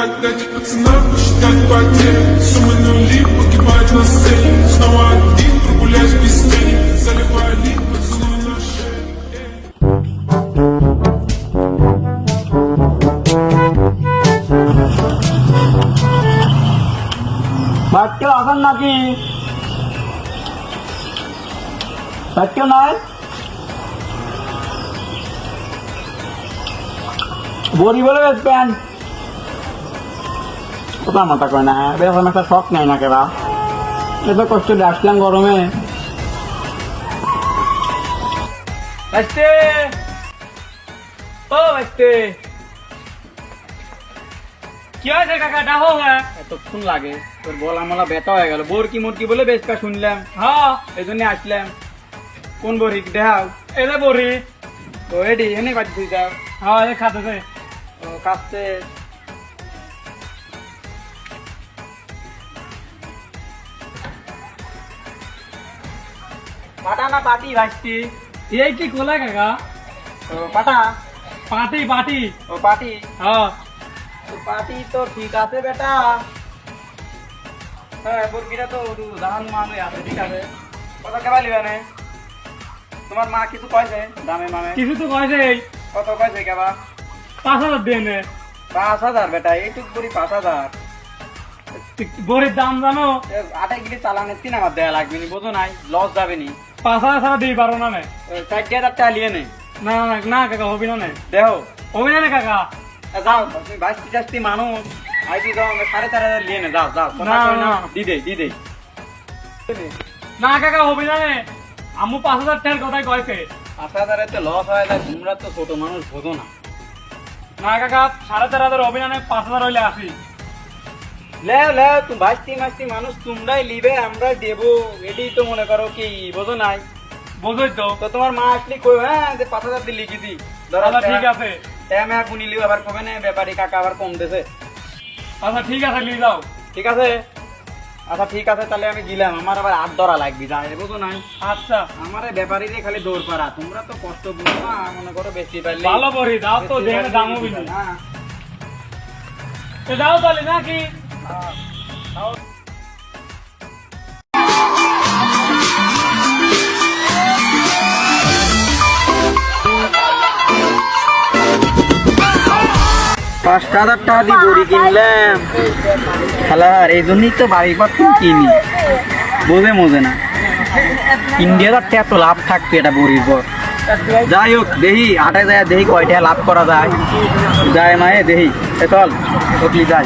Пацанам посчитать потери Суммы нули погибать на сцене Снова один прогуляюсь без тени Заливая лик, поцелуй на шее Эй. বাচ্চা আসান নাকি বাচ্চা নাই বড়ি বলে বেচবেন কোথাও মাথা কয় না বেরকম একটা শখ নাই না কেবা এত কষ্ট আসলাম গরমে বাঁচতে ও বাঁচতে কি হয়েছে কাকা ডাবো হ্যাঁ এতক্ষণ লাগে তোর বলা মলা ব্যথা হয়ে গেল বোর কি মুরকি বলে বেশকা শুনলাম। হ্যাঁ এই জন্য আসলাম। কোন বড়ি দেখাও। এটা বড়ি ও এডি এনে বাজি যাও। হ্যাঁ এ খাতে ও কাস্তে পাটা না পাটি ভাসতি এই কি কোলা কাকা? ও পাটা? পাটি পাটি। ও পাটি? হ্যাঁ। পার্টি তো ঠিক আছে বেটা। হ্যাঁ মুরগিটা তো মানে আছে ঠিক আছে। কত কেবা লিবে তোমার মা কিছু কয়েছে দামে মামে? কিছু তো কয়েছে কত কয়েছে কেবা পাঁচ হাজার দিয়ে নে। পাঁচ হাজার বেটা এইটুক করি পাঁচ হাজার। বড়ির দাম জানো? এ, আটা গিলি চালানে তিন আমার দেয়া লাগবে নি বোঝো নাই লস যাবে নি। পাঁচ হাজার ছাড়া দিয়ে পারো না নে চার হাজার টাকা নে না না না কাকা হবি না নে দেহ হবি না নে কাকা? যাও তুমি বাইশটি চাষটি মানুষ আইটি যাও সাড়ে চার হাজার লিয়ে নে যাও যাও না, না। দিদে দিদে না কাকা হবি না নে আমু পাঁচ হাজার টাকার কথাই কয়েছে পাঁচ হাজারে তো লস হয়ে যায় তোমরা তো ছোট মানুষ বোঝো না। না কাকা সাড়ে চার হাজার হবি না নে পাঁচ হাজার হইলে আসি লে লে তুমি বাইশটি মাসটি মানুষ তোমরাই লিবে আমরা দেবো। এটাই তো মনে করো কি বোঝো নাই। বোঝই তো। তো তোমার মা আসলে কই হ্যাঁ যে পাঁচ হাজার দিয়ে লিখি দি ধরো আচ্ছা ঠিক আছে। টাইমে গুনি লিও আবার কবে না ব্যাপারী কাকা আবার কম দেছে। আচ্ছা ঠিক আছে নিয়ে যাও। ঠিক আছে? আচ্ছা ঠিক আছে তাহলে আমি গেলাম। আমার আবার আট ধরা লাগবে যায় বুঝো নাই। আচ্ছা। আমার ব্যাপারীরে খালি দৌড় পারা তোমরা তো কষ্ট বুঝো না মনে করো বেশি পারলে ভালো বড়ি দাও তো দেখে দাম হবি না। তো দাও তাহলে নাকি? পাঁচ হাজার টাকা দিয়ে বড়ি কিনলাম। খেলার এই জন্যই তো বাড়ি পর কিনি। বোঝে মোজে না। ইন্ডিয়ার টাকা তো লাভ থাকবে এটা বড়ির পর যাই হোক, দেখি আটে যায় দেখি কয়টা লাভ করা যায়। যায় মায়ে, দেখি। চল, ওটি যাই।